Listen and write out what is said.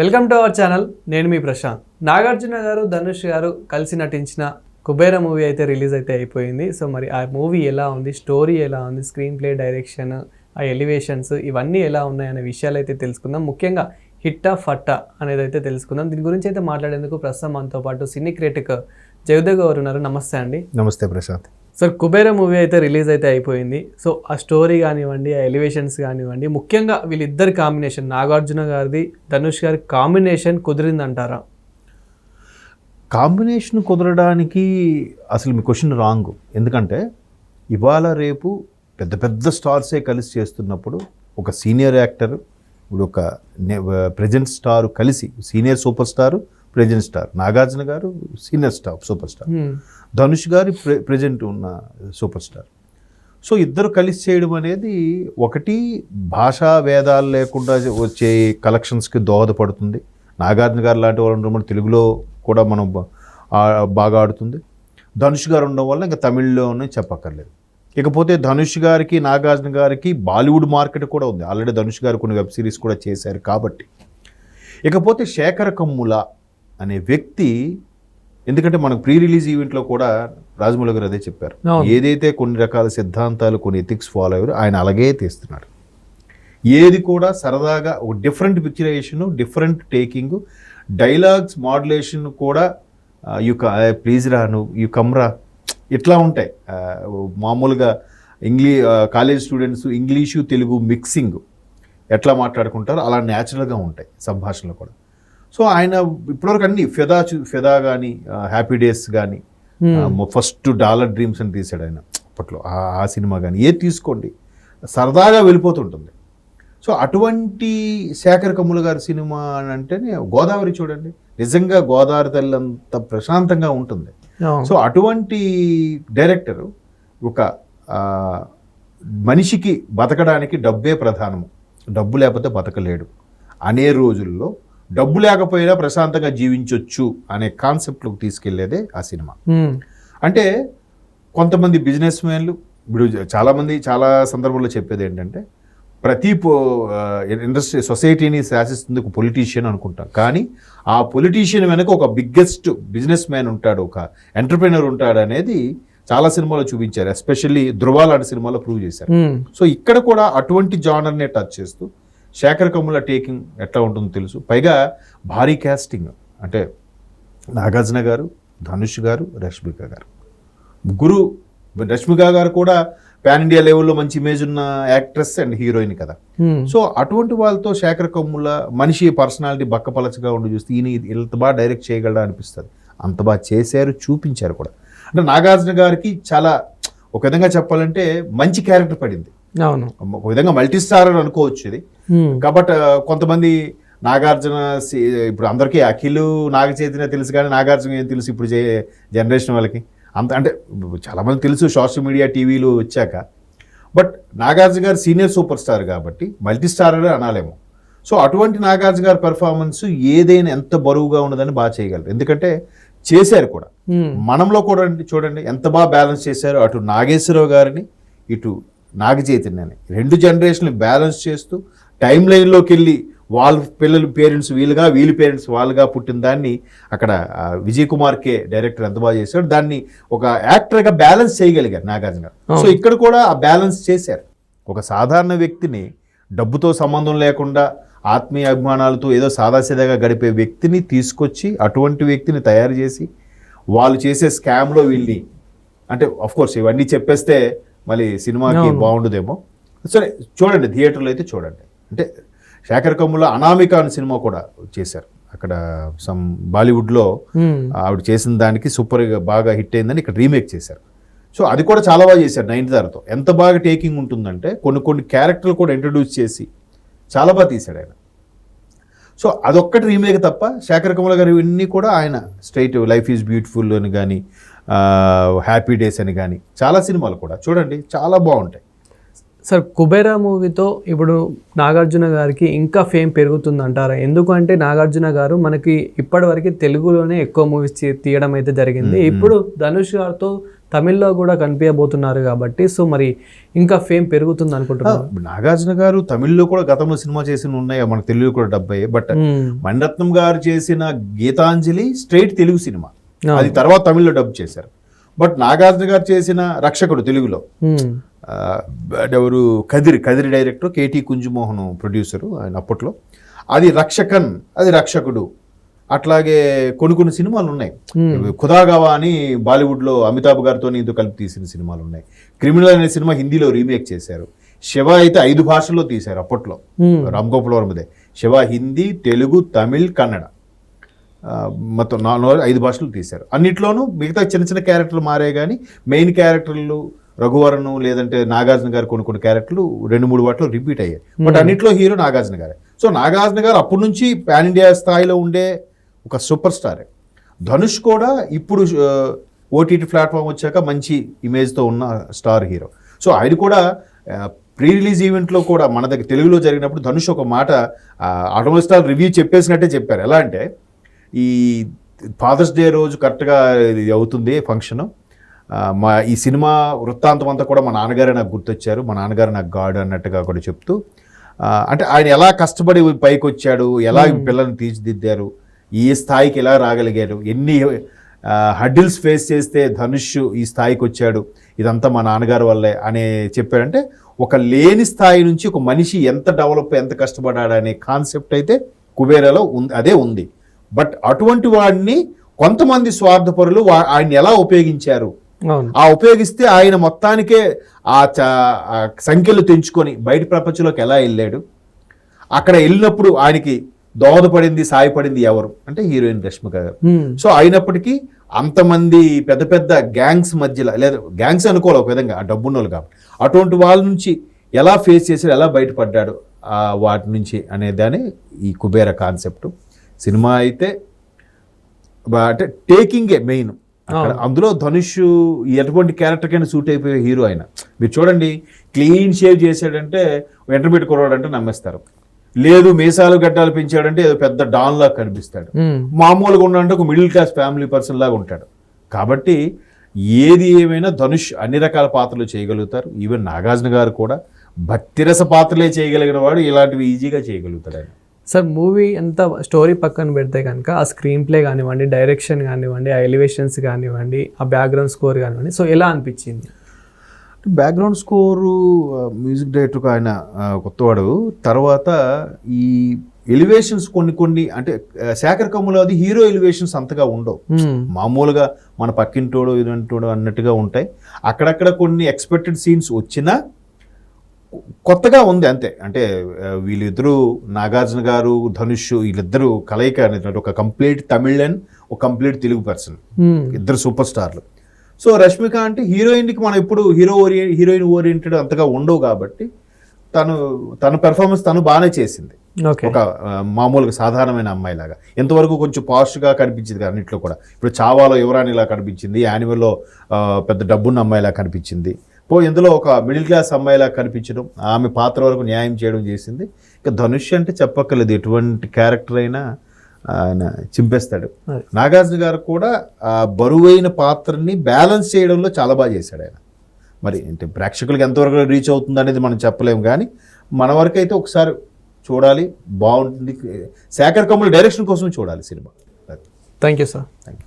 Welcome to our channel నేను మీ ప్రశాంత్. నాగార్జున గారు ధనుష్ గారు కలిసి నటించిన కుబేర మూవీ అయితే రిలీజ్ అయితే అయిపోయింది. సో మరి ఆ మూవీ ఎలా ఉంది? స్టోరీ ఎలా ఉంది? స్క్రీన్ ప్లే డైరెక్షన్ ఆ ఎలివేషన్స్ ఇవన్నీ ఎలా ఉన్నాయనే విషయాలు అయితే తెలుసుకుందాం. ముఖ్యంగా హిట్టా ఫట్టా అనేది అయితే తెలుసుకుందాం. దీని గురించి అయితే మాట్లాడేందుకు ప్రస్తుతం మనతో పాటు సినీ క్రిటిక్ జయదేవ్ గారు ఉన్నారు. నమస్తే అండి. నమస్తే ప్రశాంత్. సార్ కుబేర మూవీ అయితే రిలీజ్ అయితే అయిపోయింది. సో ఆ స్టోరీ కానివ్వండి ఆ ఎలివేషన్స్ కానివ్వండి ముఖ్యంగా వీళ్ళిద్దరి కాంబినేషన్ నాగార్జున గారిది ధనుష్ గారి కాంబినేషన్ కుదిరిందంటారా? కాంబినేషన్ కుదరడానికి అసలు మీ క్వశ్చన్ రాంగ్. ఎందుకంటే ఇవాళ రేపు పెద్ద పెద్ద స్టార్సే కలిసి చేస్తున్నప్పుడు ఒక సీనియర్ యాక్టర్ ఇప్పుడు ఒక ప్రజెంట్ స్టార్ కలిసి senior super star present star. Nagarjuna garu senior star super star. Hmm. Dhanush గారి ప్రె ప్రజెంట్ ఉన్న సూపర్ స్టార్. సో ఇద్దరు కలిసి చేయడం అనేది ఒకటి భాషా భేదాలు లేకుండా వచ్చే కలెక్షన్స్కి దోహదపడుతుంది. నాగార్జున గారు లాంటి వాళ్ళు ఉండడం తెలుగులో కూడా మనం బాగా ఆడుతుంది. ధనుష్ గారు ఉండడం వల్ల ఇంకా తమిళ్ళోనే చెప్పక్కర్లేదు. ఇకపోతే ధనుష్ గారికి నాగార్జున గారికి బాలీవుడ్ మార్కెట్ కూడా ఉంది. ఆల్రెడీ ధనుష్ గారు కొన్ని వెబ్ సిరీస్ కూడా చేశారు కాబట్టి. ఇకపోతే శేఖర కమ్ముల అనే వ్యక్తి ఎందుకంటే మనకు ప్రీ రిలీజ్ ఈవెంట్లో కూడా రాజమౌళి గారు అదే చెప్పారు. ఏదైతే కొన్ని రకాల సిద్ధాంతాలు కొన్ని ఎథిక్స్ ఫాలో అయ్యారో ఆయన అలాగే తీస్తున్నాడు ఏది కూడా సరదాగా ఒక different picturisation different taking dialogues modulation కూడా యు ప్లీజ్ రా నువ్వు యు కమ్రా ఇట్లా ఉంటాయి. మామూలుగా ఇంగ్లీ college students English Telugu mixing ఎట్లా మాట్లాడుకుంటారో అలా న్యాచురల్గా ఉంటాయి సంభాషణలు కూడా. సో ఆయన ఇప్పటివరకు అన్ని ఫెదా చూ ఫెదా కానీ హ్యాపీ డేస్ కానీ ఫస్ట్ డాలర్ డ్రీమ్స్ అని తీసాడు ఆయన అప్పట్లో ఆ- సినిమా కానీ ఏది తీసుకోండి సరదాగా వెళ్ళిపోతుంటుంది. సో అటువంటి శేఖర్ కమ్ముల గారి సినిమా అని అంటేనే గోదావరి చూడండి నిజంగా గోదావరి తల్లి అంత ప్రశాంతంగా ఉంటుంది. సో అటువంటి డైరెక్టర్ ఒక మనిషికి బతకడానికి డబ్బే ప్రధానము. డబ్బు లేకపోతే బతకలేడు. అనే రోజుల్లో డబ్బు లేకపోయినా ప్రశాంతంగా జీవించవచ్చు అనే కాన్సెప్ట్లోకి తీసుకెళ్ళేదే ఆ సినిమా. అంటే కొంతమంది బిజినెస్ మ్యాన్లు ఇప్పుడు చాలామంది చాలా సందర్భాల్లో చెప్పేది ఏంటంటే ప్రతి ఇండస్ట్రీ సొసైటీని శాసిస్తుంది ఒక పొలిటీషియన్ అనుకుంటాం కానీ ఆ పొలిటీషియన్ వెనక ఒక బిగ్గెస్ట్ బిజినెస్ మ్యాన్ ఉంటాడు ఒక ఎంటర్ప్రినర్ ఉంటాడు అనేది చాలా సినిమాలో చూపించారు ఎస్పెషల్లీ ధృవ లాంటి సినిమాలో ప్రూవ్ చేశారు. సో ఇక్కడ కూడా అటువంటి జానర్నే టచ్ చేస్తూ శేఖర్ కమ్ముల టేకింగ్ ఎట్లా ఉంటుందో తెలుసు. పైగా భారీ క్యాస్టింగ్ అంటే నాగార్జున గారు ధనుష్ గారు రష్మిక గారు. ముగ్గురు రష్మిక గారు కూడా పాన్ ఇండియా లెవెల్లో మంచి ఇమేజ్ ఉన్న యాక్ట్రెస్ అండ్ హీరోయిన్ కదా. Hmm. సో అటువంటి వాళ్ళతో శేఖర్ కమ్ముల మనిషి పర్సనాలిటీ బక్కపలచగా ఉండి చూస్తే ఈయన ఇంత బాగా డైరెక్ట్ చేయగలడా అనిపిస్తుంది. అంత బాగా చేశారు చూపించారు కూడా. అంటే నాగార్జున గారికి చాలా ఒక విధంగా చెప్పాలంటే మంచి క్యారెక్టర్ పడింది. అవును. ఒక విధంగా మల్టీ స్టార్ అని అనుకోవచ్చు ఇది. కాబట్టి కొంతమంది నాగార్జున ఇప్పుడు అందరికీ అఖిల్ నాగ చైతన్య తెలుసు కానీ నాగార్జున ఏం తెలుసు ఇప్పుడు చే- జనరేషన్ వాళ్ళకి? అంత అంటే చాలామంది తెలుసు సోషల్ మీడియా టీవీలు వచ్చాక. బట్ నాగార్జున గారు సీనియర్ సూపర్ స్టార్ కాబట్టి మల్టీ స్టార్ అని అనాలేమో. సో అటువంటి నాగార్జున గారి పెర్ఫార్మెన్స్ ఏదైనా ఎంత బరువుగా ఉన్నదని బాగా చేయగలరు. ఎందుకంటే చేశారు కూడా. మనంలో కూడా చూడండి ఎంత బాగా బ్యాలెన్స్ చేశారో అటు నాగేశ్వరరావు గారిని ఇటు నాగ చైతన్యని రెండు జనరేషన్లు బ్యాలెన్స్ చేస్తూ టైం లైన్లోకి వెళ్ళి వాళ్ళ పిల్లలు పేరెంట్స్ వీలుగా వీళ్ళ పేరెంట్స్ వాళ్ళుగా పుట్టిన దాన్ని అక్కడ విజయ్ కుమార్ కే డైరెక్టర్ ఎంత బాగా చేశాడు దాన్ని ఒక యాక్టర్గా బ్యాలెన్స్ చేయగలిగారు నాగార్జున గారు. సో ఇక్కడ కూడా ఆ బ్యాలెన్స్ చేశారు. ఒక సాధారణ వ్యక్తిని డబ్బుతో సంబంధం లేకుండా ఆత్మీయ అభిమానాలతో ఏదో సాదాసీదాగా గడిపే వ్యక్తిని తీసుకొచ్చి అటువంటి వ్యక్తిని తయారు చేసి వాళ్ళు చేసే స్కామ్లో వీళ్ళని అంటే కోర్స్ ఇవన్నీ చెప్పేస్తే మళ్ళీ సినిమాకి. బాగుండదేమో. సరే చూడండి థియేటర్లో అయితే చూడండి. అంటే శేఖర్ కమ్ముల అనామిక అనే సినిమా కూడా చేశారు. అక్కడ సమ్ బాలీవుడ్లో. ఆవిడ చేసిన దానికి సూపర్గా బాగా హిట్ అయిందని ఇక్కడ రీమేక్ చేశారు. సో అది కూడా చాలా బాగా చేశారు నైన్త్ తారతో ఎంత బాగా టేకింగ్ ఉంటుందంటే కొన్ని కొన్ని క్యారెక్టర్లు కూడా ఇంట్రడ్యూస్ చేసి చాలా బాగా తీశాడు ఆయన. సో అదొక్కటి రీమేక్ తప్ప శేఖర్ కమల గారు ఇవన్నీ కూడా ఆయన స్ట్రైట్ లైఫ్ ఈజ్ బ్యూటిఫుల్ అని కానీ హ్యాపీ డేస్ అని కానీ చాలా సినిమాలు కూడా చూడండి చాలా బాగుంటాయి. సార్ కుబేరా మూవీతో ఇప్పుడు నాగార్జున గారికి ఇంకా ఫేమ్ పెరుగుతుంది అంటారా ఎందుకంటే నాగార్జున గారు మనకి ఇప్పటివరకు తెలుగులోనే ఎక్కువ మూవీస్ తీయడం అయితే జరిగింది. ఇప్పుడు ధనుష్ గారితో తమిళ్ళో కూడా కనిపించబోతున్నారు కాబట్టి సో మరి ఇంకా ఫేమ్ పెరుగుతుంది అనుకుంటున్నాను నాగార్జున గారు తమిళ్ళో కూడా గతంలో సినిమా చేసిన ఉన్నాయి? మనకు తెలుగు కూడా డెబ్బై బట్ మణిరత్నం గారు చేసిన గీతాంజలి స్ట్రైట్ తెలుగు సినిమా. అది తర్వాత తమిళ్ళో డబ్ చేశారు. బట్ నాగార్జున గారు చేసిన రక్షకుడు తెలుగులో. ఎవరు? Kathir Kathir director KT Kunjumohan producer ఆయన అప్పట్లో. అది రక్షకన్ అది రక్షకుడు. అట్లాగే కొన్ని కొన్ని సినిమాలు ఉన్నాయి. ఖుదాగవా అని బాలీవుడ్లో అమితాబ్ గారితో ఇంతో కలిపి తీసిన సినిమాలు ఉన్నాయి. క్రిమినల్ అనే సినిమా హిందీలో రీమేక్ చేశారు. శివ అయితే ఐదు భాషల్లో తీశారు అప్పట్లో. రామ్ గోపాల్ వర్మదే. శివ హిందీ తెలుగు తమిళ్ కన్నడ. మొత్తం నాలుగు ఐదు భాషలు తీశారు. అన్నిట్లోనూ మిగతా చిన్న చిన్న క్యారెక్టర్లు మారే కానీ మెయిన్ క్యారెక్టర్లు రఘువరను లేదంటే నాగార్జున గారు కొన్ని కొన్ని క్యారెక్టర్లు రెండు మూడు వాటిలో రిపీట్ అయ్యాయి. బట్ అన్నిట్లో హీరో నాగార్జున గారే. సో నాగార్జున గారు అప్పటి నుంచి పాన్ ఇండియా స్థాయిలో ఉండే ఒక సూపర్ స్టారే ధనుష్ కూడా ఇప్పుడు ఓటీటీ ప్లాట్ఫామ్ వచ్చాక మంచి ఇమేజ్తో ఉన్న స్టార్ హీరో సో ఆయన కూడా ప్రీ రిలీజ్ ఈవెంట్లో కూడా మన దగ్గర తెలుగులో జరిగినప్పుడు ధనుష్ ఒక మాట ఆటోమోబైల్ స్టార్ రివ్యూ చెప్పేసినట్టే చెప్పారు. ఎలా అంటే ఈ ఫాదర్స్ డే రోజు కరెక్ట్గా ఇది అవుతుంది ఫంక్షన్. మా ఈ సినిమా వృత్తాంతం అంతా కూడా మా నాన్నగారే నాకు గుర్తొచ్చారు. మా నాన్నగారు నాకు గాడ్ అన్నట్టుగా కూడా చెప్తూ అంటే ఆయన ఎలా కష్టపడి పైకి వచ్చాడు ఎలా పిల్లల్ని తీర్చిదిద్దారు ఈ స్థాయికి ఎలా రాగలిగారు ఎన్ని హడ్డిల్స్ ఫేస్ చేస్తే ధనుష్ ఈ స్థాయికి వచ్చాడు ఇదంతా మా నాన్నగారు వల్లే అనే చెప్పారంటే ఒక లేని స్థాయి నుంచి ఒక మనిషి ఎంత డెవలప్ ఎంత కష్టపడ్డాడు అనే కాన్సెప్ట్ అయితే కుబేరాలో ఉంది అదే ఉంది. బట్ అటువంటి వాడిని కొంతమంది స్వార్థపరులు ఆయన్ని ఎలా ఉపయోగించారు? ఆ ఉపయోగిస్తే ఆయన మొత్తానికే ఆ సంఖ్యలు తెంచుకొని బయట ప్రపంచంలోకి ఎలా వెళ్ళాడు? అక్కడ వెళ్ళినప్పుడు ఆయనకి దోహదపడింది సాయపడింది ఎవరు? అంటే హీరోయిన్ రష్మిక గారు. సో అయినప్పటికీ అంతమంది పెద్ద పెద్ద గ్యాంగ్స్ మధ్యలో లేదా గ్యాంగ్స్ అనుకోవాలి ఒక విధంగా ఆ డబ్బున్న వాళ్ళు కాబట్టి. అటువంటి వాళ్ళ నుంచి ఎలా ఫేస్ చేశాడు ఎలా బయటపడ్డాడు వాటి నుంచి అనేదాని ఈ కుబేర కాన్సెప్ట్. సినిమా అయితే అంటే టేకింగే మెయిన్. అందులో ధనుష్ ఎటువంటి క్యారెక్టర్ కైనా సూట్ అయిపోయే హీరో ఆయన. మీరు చూడండి క్లీన్ షేవ్ చేశాడంటే వెంటబెట్టి కురవాడంటే నమ్మేస్తారు. లేదు మీసాలు గడ్డాలు పెంచాడంటే ఏదో పెద్ద డాన్ లాగా కనిపిస్తాడు. మామూలుగా ఉన్నాడంటే ఒక మిడిల్ క్లాస్ ఫ్యామిలీ పర్సన్ లాగా ఉంటాడు. కాబట్టి ఏది ఏమైనా ధనుష్ అన్ని రకాల పాత్రలు చేయగలుగుతారు. ఈవెన్ నాగార్జున గారు కూడా భక్తిరస పాత్రలే చేయగలిగిన వాడు ఇలాంటివి ఈజీగా చేయగలుగుతాడు ఆయన. సార్ మూవీ ఎంత స్టోరీ పక్కన పెడితే కనుక ఆ స్క్రీన్ ప్లే కానివ్వండి డైరెక్షన్ కానివ్వండి ఆ ఎలివేషన్స్ కానివ్వండి ఆ బ్యాక్గ్రౌండ్ స్కోర్ కానివ్వండి సో ఎలా అనిపించింది? బ్యాక్గ్రౌండ్ స్కోరు మ్యూజిక్ డైరెక్టర్ ఆయన కొత్తవాడు. తర్వాత ఈ ఎలివేషన్స్ కొన్ని కొన్ని అంటే శేఖర్ కమ్ములో అది హీరో ఎలివేషన్స్ అంతగా ఉండవు. Hmm. మామూలుగా మన పక్కింటోడు ఇదంటోడు అన్నట్టుగా ఉంటాయి. అక్కడక్కడ కొన్ని ఎక్స్పెక్టెడ్ సీన్స్ వచ్చినా కొత్తగా ఉంది అంతే. అంటే వీళ్ళిద్దరూ నాగార్జున గారు ధనుష్ వీళ్ళిద్దరూ కలయిక అనేది ఒక కంప్లీట్ తమిళన్ ఒక కంప్లీట్ తెలుగు పర్సన్. ఇద్దరు సూపర్ స్టార్లు. సో రష్మిక అంటే హీరోయిన్కి మనం ఎప్పుడు హీరో ఓరియ హీరోయిన్ ఓరియంటెడ్ అంతగా ఉండవు కాబట్టి తను తన పెర్ఫార్మెన్స్ తను బాగానే చేసింది. ఒక మామూలుగా సాధారణమైన అమ్మాయిలాగా. ఎంతవరకు కొంచెం పాస్ట్గా కనిపించింది అన్నిట్లో కూడా. ఇప్పుడు చావాలో యువరాణిలా కనిపించింది యానిమల్లో ఆ, పెద్ద డబ్బున్న అమ్మాయిలా కనిపించింది. పో ఇందులో ఒక మిడిల్ క్లాస్ అమ్మాయిలా కనిపించడం ఆమె పాత్ర వరకు న్యాయం చేయడం చేసింది. ఇక ధనుష్ అంటే చెప్పక్కర్లేదు ఎటువంటి క్యారెక్టర్ అయినా ఆయన చింపేస్తాడు. నాగార్జున గారు కూడా ఆ బరువైన పాత్రని బ్యాలెన్స్ చేయడంలో చాలా బాగా చేశాడు ఆయన. మరి అంటే ప్రేక్షకులకు ఎంతవరకు రీచ్ అవుతుంది అనేది మనం చెప్పలేము కానీ మన వరకు అయితే ఒకసారి చూడాలి బాగుంటుంది. శేఖర్ కమ్ముల డైరెక్షన్ కోసం చూడాలి cinema. Thank you sir thank you